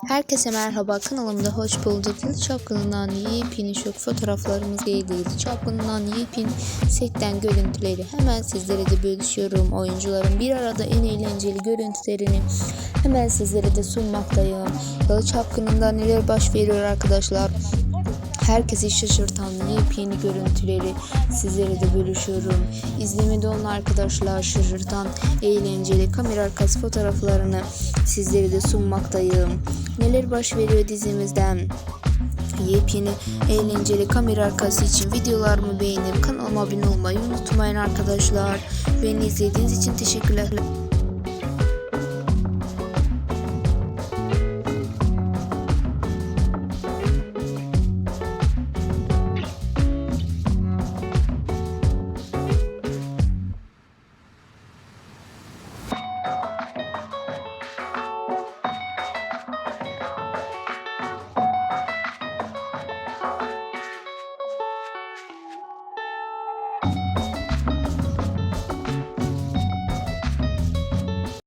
Herkese merhaba kanalımda hoş bulduk. Yıl çapkınından yepyeni şok fotoğraflarımız geldi. Yıl çapkınından yepyeni setten görüntüleri hemen sizlere de bölüşüyorum. Oyuncuların bir arada en eğlenceli görüntülerini hemen sizlere de sunmaktayım. Yıl çapkınında neler baş veriyor arkadaşlar. Herkesi şaşırtan yepyeni görüntüleri sizlere de bölüşüyorum. İzlemede olan arkadaşlar şaşırtan eğlenceli kamera arkası fotoğraflarını sizlere de sunmaktayım. Neler baş veriyor dizimizden? Yepyeni eğlenceli kamera arkası için videolarımı beğenip kanalıma abone olmayı unutmayın arkadaşlar. Beni izlediğiniz için teşekkürler.